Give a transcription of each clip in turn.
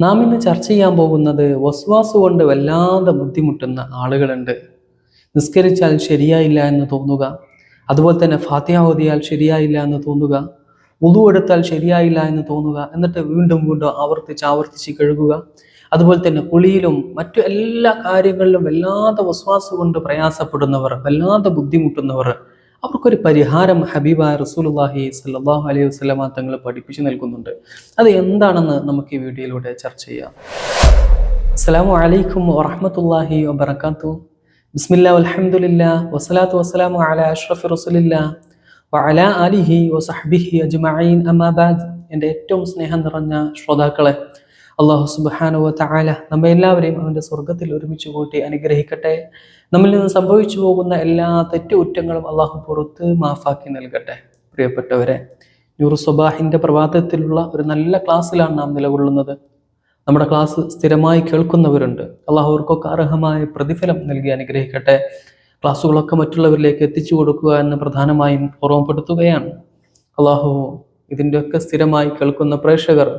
നാം ഇന്ന് ചർച്ച ചെയ്യാൻ പോകുന്നത് വസ്വാസ് കൊണ്ട് വല്ലാതെ ബുദ്ധിമുട്ടുന്ന ആളുകളുണ്ട്. നിസ്കരിച്ചാൽ ശരിയായില്ല എന്ന് തോന്നുക. അതുപോലെ തന്നെ ഫാത്തിഹ ഓതിയാൽ ശരിയായില്ല എന്ന് തോന്നുക. ഉതു എടുത്താൽ ശരിയായില്ല എന്ന് തോന്നുക. എന്നിട്ട് വീണ്ടും വീണ്ടും ആവർത്തിച്ച് ആവർത്തിച്ച് കഴുകുക. അതുപോലെ തന്നെ കുളിയിലും മറ്റു എല്ലാ കാര്യങ്ങളിലും വല്ലാതെ വസ്വാസ് കൊണ്ട് പ്രയാസപ്പെടുന്നവർ വല്ലാതെ ബുദ്ധിമുട്ടുന്നവർ അവർക്കൊരു പരിഹാരം ഹബീബായ റസൂലുള്ളാഹി സല്ലാഹു അലൈഹി വസല്ലമ തങ്ങൾ പഠിപ്പിച്ചു നൽകുന്നുണ്ട്. അത് എന്താണെന്ന് നമുക്ക് ഈ വീഡിയോയിലൂടെ ചർച്ച ചെയ്യാം. അസ്സലാമു അലൈക്കും വറഹമത്തല്ലാഹി വബർക്കാത്തു ബിസ്മില്ലാ അലഹമുല്ല വസ്സലാത്തു വസ്സലാമു അല അഷ്റഫി റസൂലില്ലാ വഅല ആലിഹി വസഹ്ബിഹി അജ്മഈൻ. അമാബാദ് എന്റെ ഏറ്റവും സ്നേഹം നിറഞ്ഞ ശ്രോതാക്കളെ അള്ളാഹു സുബ്ഹാനഹു വ നമ്മെ എല്ലാവരെയും അവന്റെ സ്വർഗത്തിൽ ഒരുമിച്ച് കൂട്ടി അനുഗ്രഹിക്കട്ടെ. നമ്മിൽ നിന്ന് സംഭവിച്ചു പോകുന്ന എല്ലാ തെറ്റുകുറ്റങ്ങളും അള്ളാഹു പുറത്ത് മാഫാക്കി നൽകട്ടെ. പ്രിയപ്പെട്ടവരെ നൂറു സ്വബാഹിന്റെ പ്രഭാതത്തിലുള്ള ഒരു നല്ല ക്ലാസ്സിലാണ് നാം നിലകൊള്ളുന്നത്. നമ്മുടെ ക്ലാസ് സ്ഥിരമായി കേൾക്കുന്നവരുണ്ട്. അള്ളാഹു അവർക്കൊക്കെ അർഹമായ പ്രതിഫലം നൽകി അനുഗ്രഹിക്കട്ടെ. ക്ലാസ്സുകളൊക്കെ മറ്റുള്ളവരിലേക്ക് എത്തിച്ചു കൊടുക്കുക എന്ന് പ്രധാനമായും ഓർമ്മപ്പെടുത്തുകയാണ്. അള്ളാഹു ഇതിന്റെയൊക്കെ സ്ഥിരമായി കേൾക്കുന്ന പ്രേക്ഷകർ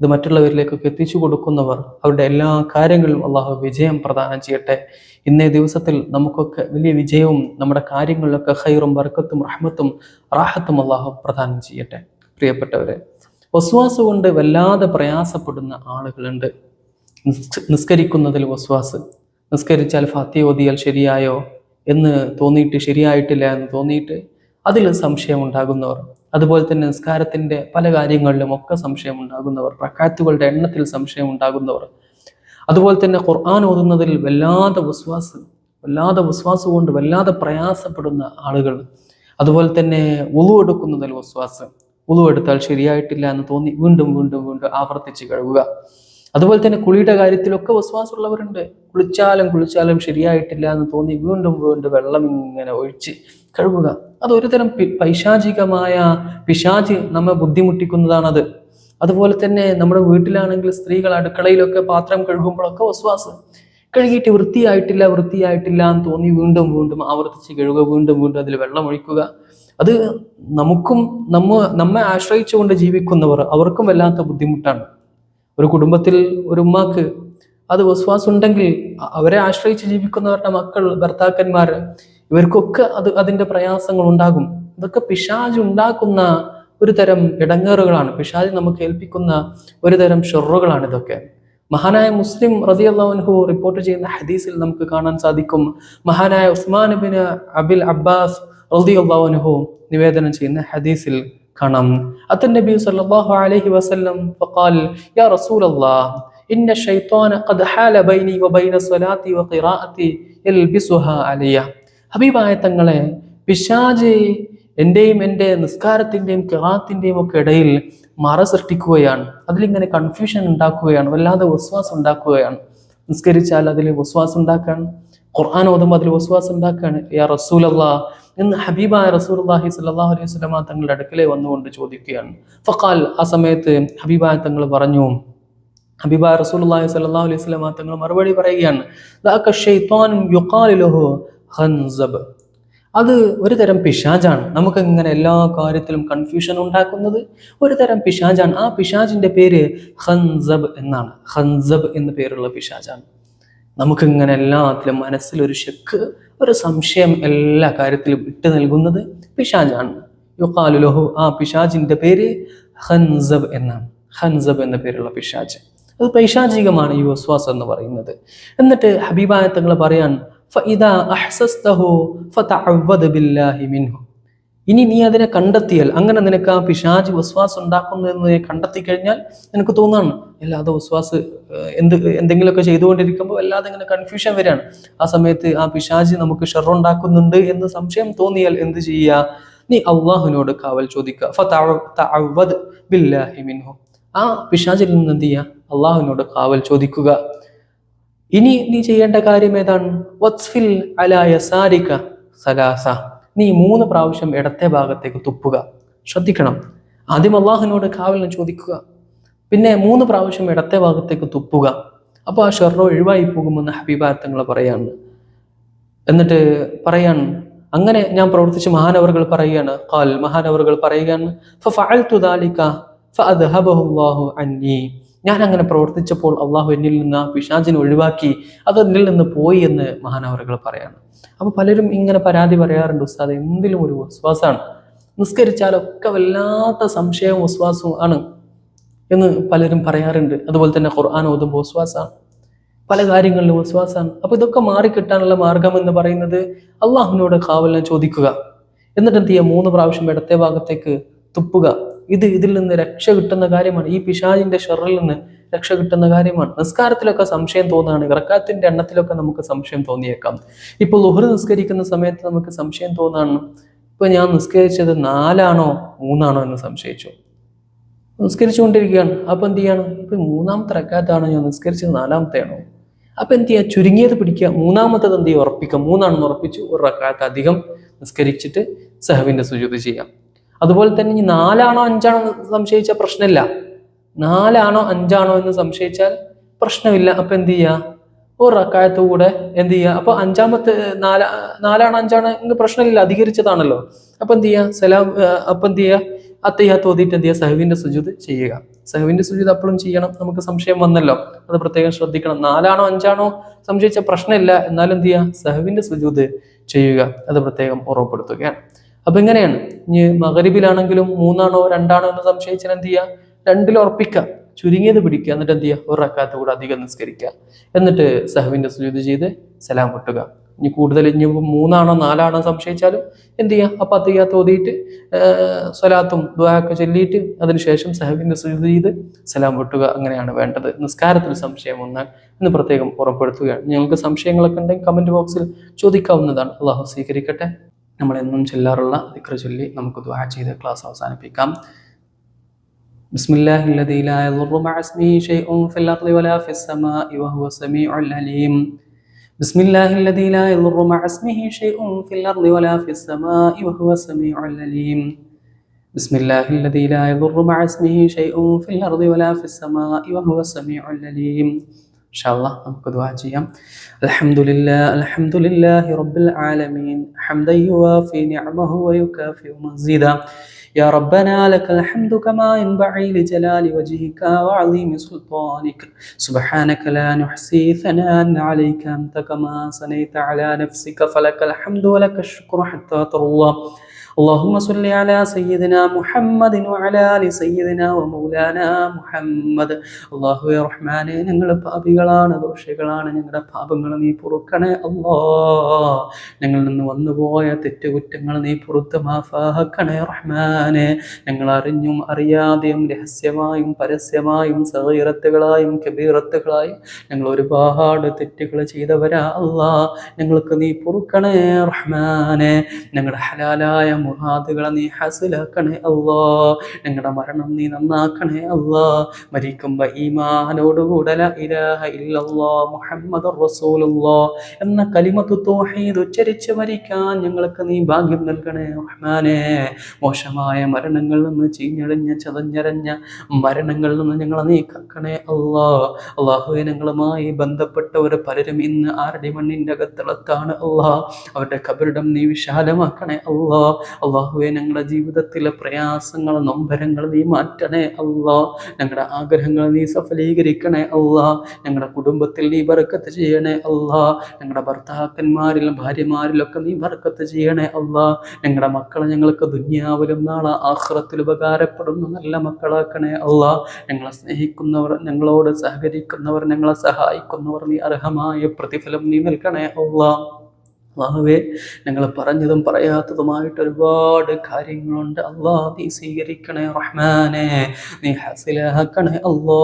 ഇത് മറ്റുള്ളവരിലേക്കൊക്കെ എത്തിച്ചു കൊടുക്കുന്നവർ അവരുടെ എല്ലാ കാര്യങ്ങളിലും അള്ളാഹു വിജയം പ്രദാനം ചെയ്യട്ടെ. ഇന്നേ ദിവസത്തിൽ നമുക്കൊക്കെ വലിയ വിജയവും നമ്മുടെ കാര്യങ്ങളിലൊക്കെ ഹൈറും വർക്കത്തും റഹ്മത്തും റാഹത്തും അള്ളാഹു പ്രദാനം ചെയ്യട്ടെ. പ്രിയപ്പെട്ടവരെ വസ്വാസ് കൊണ്ട് വല്ലാതെ പ്രയാസപ്പെടുന്ന ആളുകളുണ്ട്. നിസ്- നിസ്കരിക്കുന്നതിൽ വസ്വാസ്. നിസ്കരിച്ചാൽ ഫത്തി ഓതിയാൽ ശരിയായോ എന്ന് തോന്നിയിട്ട് ശരിയായിട്ടില്ല എന്ന് തോന്നിയിട്ട് അതിൽ സംശയം ഉണ്ടാകുന്നവർ അതുപോലെ തന്നെ നിസ്കാരത്തിന്റെ പല കാര്യങ്ങളിലും ഒക്കെ സംശയം ഉണ്ടാകുന്നവർ പ്രക്കാത്തുകളുടെ എണ്ണത്തിൽ സംശയം ഉണ്ടാകുന്നവർ അതുപോലെ തന്നെ ഖുർആൻ ഓതുന്നതിൽ വല്ലാതെ വിശ്വാസം വല്ലാതെ വിശ്വാസം കൊണ്ട് വല്ലാതെ പ്രയാസപ്പെടുന്ന ആളുകൾ. അതുപോലെ തന്നെ ഉളു എടുക്കുന്നതിൽ വിശ്വാസം ഉളു എടുത്താൽ ശരിയായിട്ടില്ല എന്ന് തോന്നി വീണ്ടും വീണ്ടും വീണ്ടും ആവർത്തിച്ച് കഴുകുക. അതുപോലെ തന്നെ കുളിയുടെ കാര്യത്തിലൊക്കെ വിശ്വാസമുള്ളവരുണ്ട്. കുളിച്ചാലും കുളിച്ചാലും ശരിയായിട്ടില്ല എന്ന് തോന്നി വീണ്ടും വീണ്ടും വെള്ളം ഇങ്ങനെ ഒഴിച്ച് കഴുകുക. അത് ഒരു തരം പൈശാചികമായ പിശാചി നമ്മെ ബുദ്ധിമുട്ടിക്കുന്നതാണത്. അതുപോലെ തന്നെ നമ്മുടെ വീട്ടിലാണെങ്കിൽ സ്ത്രീകൾ അടുക്കളയിലൊക്കെ പാത്രം കഴുകുമ്പോഴൊക്കെ വസ്വാസ്. കഴുകിയിട്ട് വൃത്തിയായിട്ടില്ല വൃത്തിയായിട്ടില്ല എന്ന് തോന്നി വീണ്ടും വീണ്ടും ആവർത്തിച്ച് കഴുകുക വീണ്ടും വീണ്ടും അതിൽ വെള്ളം ഒഴിക്കുക അത് നമുക്കും നമ്മ നമ്മെ ആശ്രയിച്ചുകൊണ്ട് ജീവിക്കുന്നവർ അവർക്കും വല്ലാത്ത ബുദ്ധിമുട്ടാണ്. ഒരു കുടുംബത്തിൽ ഒരു ഉമ്മാക്ക് അത് വസ്വാസ് ഉണ്ടെങ്കിൽ അവരെ ആശ്രയിച്ച് ജീവിക്കുന്നവരുടെ മക്കൾ ഭർത്താക്കന്മാർ ഇവർക്കൊക്കെ അത് അതിന്റെ പ്രയാസങ്ങൾ ഉണ്ടാകും ഇതൊക്കെ പിശാജ് ഉണ്ടാക്കുന്ന ഒരു തരം ഇടങ്ങേറുകളാണ്. പിശാജ് നമുക്ക് ഏൽപ്പിക്കുന്ന ഒരു തരം ഷൊറുകളാണ് ഇതൊക്കെ. മഹാനായ മുസ്ലിം റതിയല്ലാൻഹു റിപ്പോർട്ട് ചെയ്യുന്ന ഹദീസിൽ നമുക്ക് കാണാൻ സാധിക്കും. മഹാനായ ഉസ്മാൻ ബിൻ അബിൽ അബ്ബാസ് റതി അള്ളാഹുനഹു നിവേദനം ചെയ്യുന്ന ഹദീസിൽ കാണാം. അത്ത നബി സല്ലല്ലാഹു അലൈഹി വസല്ലം ഫഖാൽ യാ റസൂലല്ലാഹ് ഇന്ന ഷൈത്താന ഖദ് ഹാല ബൈനി വബൈന സ്വലാത്തി ഖിറാഅത്തി യൽബിസുഹാ അലയ്യ. ഹബീബായ പിശാജെ എന്റെയും എന്റെ നിസ്കാരത്തിന്റെയും കിറാത്തിന്റെയും ഒക്കെ ഇടയിൽ മറ സൃഷ്ടിക്കുകയാണ്. അതിലിങ്ങനെ കൺഫ്യൂഷൻ ഉണ്ടാക്കുകയാണ് വല്ലാതെ വിശ്വാസം ഉണ്ടാക്കുകയാണ്. നിസ്കരിച്ചാൽ അതിൽ വിശ്വാസം ഉണ്ടാക്കാൻ ഖുർആൻ ഓതുമ്പോൾ അതിൽ വിശ്വാസം ഉണ്ടാക്കാണ്. യാ റസൂലല്ലാ എന്ന് ഹബീബായ റസൂലുള്ളാഹി സ്വല്ലല്ലാഹു അലൈഹി സ്വലമ തങ്ങളുടെ അടുക്കലെ വന്നുകൊണ്ട് ചോദിക്കുകയാണ്. ഫക്കാൽ ആ സമയത്ത് ഹബീബായ തങ്ങൾ പറഞ്ഞു ഹബീബായ റസൂലുള്ളാഹി സ്വല്ലല്ലാഹു അലൈഹി സ്വലമ തങ്ങൾ മറുപടി പറയുകയാണ് ഖൻസബ് അത് ഒരു തരം പിശാജാണ് നമുക്ക് ഇങ്ങനെ എല്ലാ കാര്യത്തിലും കൺഫ്യൂഷൻ ഉണ്ടാക്കുന്നത്? ഒരു തരം പിശാജാണ് ആ പിശാജിന്റെ പേര് ഹൻസബ് എന്നാണ്. ഹൻസബ് എന്ന പേരുള്ള പിശാജാണ് നമുക്കിങ്ങനെ എല്ലാത്തിലും മനസ്സിലൊരു ഷെക്ക് ഒരു സംശയം എല്ലാ കാര്യത്തിലും ഇട്ട് നൽകുന്നത്? പിശാജാണ് ലഹു ആ പിശാജിന്റെ പേര് ഹൻസബ് എന്നാണ്. ഹൻസബ് എന്ന പേരുള്ള പിശാജ് അത് പൈശാചികമാണ് ഈ വസ്വാസ് എന്ന് പറയുന്നത്. എന്നിട്ട് ഹബീബായ തങ്ങൾ പറയാൻ ഇനി നീ അതിനെ കണ്ടെത്തിയാൽ അങ്ങനെ നിനക്ക് ആ പിശാജ് വസ്വാസ് ഉണ്ടാക്കുന്നതെന്ന് നീ കണ്ടെത്തി കഴിഞ്ഞാൽ നിനക്ക് തോന്നാണ് അല്ലാതെ വസ്വാസ് എന്ത് എന്തെങ്കിലുമൊക്കെ ചെയ്തുകൊണ്ടിരിക്കുമ്പോൾ അല്ലാതെ ഇങ്ങനെ കൺഫ്യൂഷൻ വരികയാണ്. ആ സമയത്ത് ആ പിശാജ് നമുക്ക് ഷെറുണ്ടാക്കുന്നുണ്ട് എന്ന് സംശയം തോന്നിയാൽ എന്ത് ചെയ്യുക? നീ അള്ളാഹുവിനോട് കാവൽ ചോദിക്കുക. ആ പിശാജിൽ നിന്ന് എന്ത് ചെയ്യുക? അള്ളാഹുവിനോട് കാവൽ ചോദിക്കുക. ഇനി നീ ചെയ്യേണ്ട കാര്യം ഏതാണ്? വത്സ്ഫിൽ അലായ സാരിക സലാസ. നീ മൂന്ന് പ്രാവശ്യം ഇടത്തെ ഭാഗത്തേക്ക് തുപ്പുക. ശ്രദ്ധിക്കണം. ആദ്യം അള്ളാഹുവിനോട് കാവലിനെ ചോദിക്കുക. പിന്നെ മൂന്ന് പ്രാവശ്യം ഇടത്തെ ഭാഗത്തേക്ക് തുപ്പുക. അപ്പോൾ ആ ഷെറോ ഒഴിവായി പോകുമെന്ന് ഹബീബാർത്ഥങ്ങൾ പറയാണ്. എന്നിട്ട് പറയാൻ അങ്ങനെ ഞാൻ പ്രവർത്തിച്ച് മഹാനവറുകൾ പറയുകയാണ്. കാൽ മഹാനവറുകൾ പറയുകയാണ് ഫഫഅൽതു ദാലിക ഫഅദ്ഹബഹു അല്ലാഹു ഞാൻ അങ്ങനെ പ്രവർത്തിച്ചപ്പോൾ അള്ളാഹു എന്നിൽ നിന്ന് പിശാചിനെ ഒഴിവാക്കി അത് എന്നിൽ നിന്ന് പോയി എന്ന് മഹാനവറുകൾ പറയാണ്. അപ്പൊ പലരും ഇങ്ങനെ പരാതി പറയാറുണ്ട് ഉസ്താദ് എന്തിലും ഒരു വിശ്വാസമാണ് നിസ്കരിച്ചാലൊക്കെ വല്ലാത്ത സംശയവും വിശ്വാസവും ആണ് എന്ന് പലരും പറയാറുണ്ട്. അതുപോലെ തന്നെ ഖുർആൻ ഓതുമ്പോൾ വിശ്വാസമാണ് പല കാര്യങ്ങളിലും വിശ്വാസമാണ് അപ്പൊ ഇതൊക്കെ മാറിക്കിട്ടാനുള്ള മാർഗം എന്ന് പറയുന്നത് അള്ളാഹുവിനോട് കാവലിനെ ചോദിക്കുക. എന്നിട്ട് എന്ത് ചെയ്യുക? മൂന്ന് പ്രാവശ്യം ഇടത്തെ ഭാഗത്തേക്ക് തുപ്പുക. ഇത് ഇതിൽ നിന്ന് രക്ഷ കിട്ടുന്ന കാര്യമാണ്. ഈ പിശാജിന്റെ ഷെറിൽ നിന്ന് രക്ഷ കിട്ടുന്ന കാര്യമാണ്. നിസ്കാരത്തിലൊക്കെ സംശയം തോന്നുകയാണ് ഇറക്കാത്തിന്റെ എണ്ണത്തിലൊക്കെ നമുക്ക് സംശയം തോന്നിയേക്കാം. ഇപ്പോൾ ലുഹർ നിസ്കരിക്കുന്ന സമയത്ത് നമുക്ക് സംശയം തോന്നാണ്. ഇപ്പൊ ഞാൻ നിസ്കരിച്ചത് നാലാണോ മൂന്നാണോ എന്ന് സംശയിച്ചു. നിസ്കരിച്ചുകൊണ്ടിരിക്കുകയാണ്. അപ്പൊ എന്ത് ചെയ്യാണ്? ഇപ്പൊ മൂന്നാമത്തെ റക്കാത്താണോ ഞാൻ നിസ്കരിച്ചത് നാലാമത്തെ ആണോ അപ്പൊ എന്ത് ചെയ്യുക ചുരുങ്ങിയത് പിടിക്കുക. മൂന്നാമത്തത് എന്ത് ചെയ്യുക ഉറപ്പിക്കുക. മൂന്നാണെന്ന് ഉറപ്പിച്ചു ഒരു റക്കാത്ത അധികം നിസ്കരിച്ചിട്ട് സഹവിന്റെ സുജൂത് ചെയ്യാം. അതുപോലെ തന്നെ ഇനി നാലാണോ അഞ്ചാണോ എന്ന് സംശയിച്ച പ്രശ്നമില്ല. നാലാണോ അഞ്ചാണോ എന്ന് സംശയിച്ചാൽ പ്രശ്നമില്ല. അപ്പൊ എന്ത് ചെയ്യുക ഒരു റക്കായത്ത് കൂടെ എന്ത് ചെയ്യുക അപ്പൊ അഞ്ചാമത്തെ നാലാ നാലാണോ അഞ്ചാണോ എന്ന് പ്രശ്നമില്ല. അധികരിച്ചതാണല്ലോ. അപ്പൊ എന്ത് ചെയ്യുക സലാം അപ്പൊ എന്ത് ചെയ്യുക അത്തയ്യാത്ത് ഓതിയിട്ട് എന്ത് ചെയ്യുക സഹവിന്റെ സുജൂത് ചെയ്യുക. സഹവിന്റെ സുജൂത് അപ്പോഴും ചെയ്യണം. നമുക്ക് സംശയം വന്നല്ലോ. അത് പ്രത്യേകം ശ്രദ്ധിക്കണം. നാലാണോ അഞ്ചാണോ സംശയിച്ച പ്രശ്നമില്ല. എന്നാലും എന്ത് ചെയ്യുക സഹവിന്റെ സുജൂത് ചെയ്യുക. അത് പ്രത്യേകം ഉറപ്പെടുത്തുകയാണ് അപ്പൊ എങ്ങനെയാണ് ഇനി മകരിബിലാണെങ്കിലും മൂന്നാണോ രണ്ടാണോ എന്ന് സംശയിച്ചാൽ എന്ത് ചെയ്യുക രണ്ടിൽ ഉറപ്പിക്കുക ചുരുങ്ങിയത് പിടിക്കുക എന്നിട്ട് എന്ത് ചെയ്യുക ഒരു റക്കാത്ത കൂടെ അധികം നിസ്കരിക്കുക എന്നിട്ട് സഹവിന്റെ സുജൂത് ചെയ്ത് സലാം പൊട്ടുക ഇനി കൂടുതൽ ഇനി മൂന്നാണോ നാലാണോ സംശയിച്ചാലും എന്ത് ചെയ്യുക അപ്പൊ അത്തയ്യാത്ത് ഓതിയിട്ട് സ്വലാത്തും ദ്വാക്കെ ചൊല്ലിയിട്ട് അതിനുശേഷം സഹവിന്റെ സുജൂത് ചെയ്ത് സലാം പൊട്ടുക അങ്ങനെയാണ് വേണ്ടത്. നിസ്കാരത്തിൽ സംശയം വന്നാൽ എന്ന് പ്രത്യേകം ഉറപ്പെടുത്തുകയാണ്. ഞങ്ങൾക്ക് സംശയങ്ങളൊക്കെ ഉണ്ടെങ്കിൽ കമന്റ് ബോക്സിൽ ചോദിക്കാവുന്നതാണ്. അള്ളാഹു സ്വീകരിക്കട്ടെ. നമ്മൾ എന്നും ചൊല്ലാറുള്ള ദിക്ര ചൊല്ലി നമുക്ക് ദ്വാ ചെയ്ത് ക്ലാസ് അവസാനിപ്പിക്കാം بسم الله الذي لا يضر مع اسمه شيء في الأرض ولا في السماء وهو السميع العليم بسم الله الذي لا يضر مع اسمه شيء في الأرض ولا في السماء وهو السميع العليم بسم الله الذي لا يضر مع اسمه شيء في الأرض ولا في السماء وهو السميع العليم إن شاء الله നമുക്ക് ദുആ ചെയ്യാം الحمد لله الحمد لله رب العالمين حمدا يوافي نعمه ويكافئ مزيدا يا ربنا لك الحمد كما ينبغي لجلال وجهك وعظيم سلطانك سبحانك لا نحصي ثناء عليك أنت كما صنيت على نفسك فلك الحمد ولك الشكر حتى ترضى اللهم صل على سيدنا محمد وعلى آل سيدنا ومولانا محمد അള്ളാഹു റഹ്മാനെ ഞങ്ങൾ പാപികളാണ് ദോഷികളാണ് ഞങ്ങളുടെ പാപങ്ങൾ നീ പൊറുക്കണേ അല്ലാ ഞങ്ങളിൽ നിന്ന് വന്നുപോയ തെറ്റുകുറ്റങ്ങൾ നീ പുറത്ത് മാഫാക്കണേ റഹ്മാനെ ഞങ്ങൾ അറിഞ്ഞും അറിയാതെയും രഹസ്യമായും പരസ്യമായും സഹീറത്തുകളായും കബീറത്തുകളായും ഞങ്ങൾ ഒരുപാട് തെറ്റുകൾ ചെയ്തവരാ അല്ലാ ഞങ്ങൾക്ക് നീ പൊറുക്കണേ റഹ്മാനെ ഞങ്ങളുടെ ഹലാലായ മുറാദുകളെ നീ ഹസിലാക്കണേ അള്ളാ ഞങ്ങളുടെ മരണം നീ നന്നാക്കണേ അള്ളാ മരിക്കുമ്പോ ഈമാനോടുകൂടെ ഇലാഹ ഇല്ലല്ലാ മുഹമ്മദ് റസൂലുള്ളാ. എന്ന കലിമത്ത് തൗഹീദ് ഉച്ചരിച്ച് മരിക്കാൻ ഞങ്ങൾക്ക് നീ ഭാഗ്യം നൽകണേ റഹ്മാനെ. മോശമായ മരണങ്ങളിൽ നിന്ന് ചീഞ്ഞളിഞ്ഞ ചതഞ്ഞരഞ്ഞ മരണങ്ങളിൽ നിന്ന് ഞങ്ങളെ നീ കക്കണേ അള്ളാ അള്ളാഹുവെ ഞങ്ങളുമായി ബന്ധപ്പെട്ടവർ പലരും ഇന്ന് ആരുടെ മണ്ണിന്റെ അകത്തളത്താണ് അള്ളാ അവരുടെ കബരിടം നീ വിശാലമാക്കണേ അല്ലാ. അള്ളാഹുവെ ഞങ്ങളുടെ ജീവിതത്തിലെ പ്രയാസങ്ങൾ നൊമ്പരങ്ങൾ നീ മാറ്റണേ അള്ളാ. ഞങ്ങളുടെ ആഗ്രഹങ്ങൾ നീ സഫലീകരിക്കണേ അള്ളാ. ഞങ്ങളുടെ കുടുംബത്തിൽ നീ ബർക്കത്ത് ചെയ്യണേ അള്ളാ. ഞങ്ങളുടെ ഭർത്താക്കന്മാരിലും ഭാര്യമാരിലൊക്കെ നീ ബർക്കത്ത് ചെയ്യണേ അള്ളാ. ഞങ്ങളുടെ മക്കളെ ഞങ്ങൾക്ക് ദുന്യാവിലും നാളെ ആഹ്റത്തിൽ ഉപകാരപ്പെടുന്ന നല്ല മക്കളാക്കണേ അള്ളാ. ഞങ്ങളെ സ്നേഹിക്കുന്നവർ ഞങ്ങളോട് സഹകരിക്കുന്നവർ ഞങ്ങളെ സഹായിക്കുന്നവർ നീ അർഹമായ പ്രതിഫലം നീ നൽകണേ അല്ലാ അള്ളാഹുവേ ഞങ്ങൾ പറഞ്ഞതും പറയാത്തതുമായിട്ട് ഒരുപാട് കാര്യങ്ങളുണ്ട് അള്ളാഹ് നീ സ്വീകരിക്കണേ റഹ്മാനെ നീ ഹസിലാക്കണേ അല്ലാ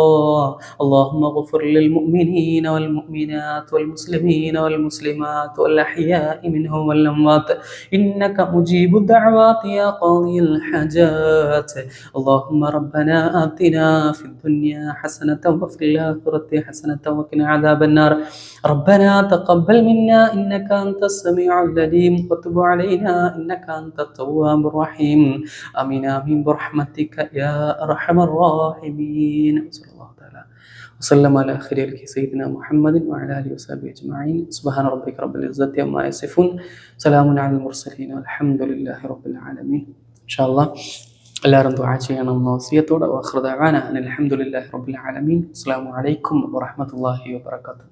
اللهم اغفر للمؤمنين والمؤمنات والمسلمين والمسلمات والأحياء منهم والأموات إنك مجيب الدعوات يا قاضي الحاجات اللهم ربنا آتنا في الدنيا حسنة وفي الآخرة حسنة وقنا عذاب النار ربنا تقبل منا إنك أنت السميع العليم وتب علينا إنك أنت التواب الرحيم آمين آمين برحمتك يا أرحم الراحمين صلى الله تعالى وسلم على خير سيدنا محمد وعلى آله وصحبه أجمعين سبحان ربك رب العزة عما يصفون سلام على المرسلين والحمد لله رب العالمين إن شاء الله എല്ലാവരും ദുആ ചെയ്യണം എന്ന വസിയത്തോടെ വഖ്റുദാന അനിൽ അൽഹംദുലില്ലാഹി റബ്ബിൽ ആലമീൻ അസ്സലാമു അലൈക്കും വറഹ്മത്തുള്ളാഹി വബറകാതുഹു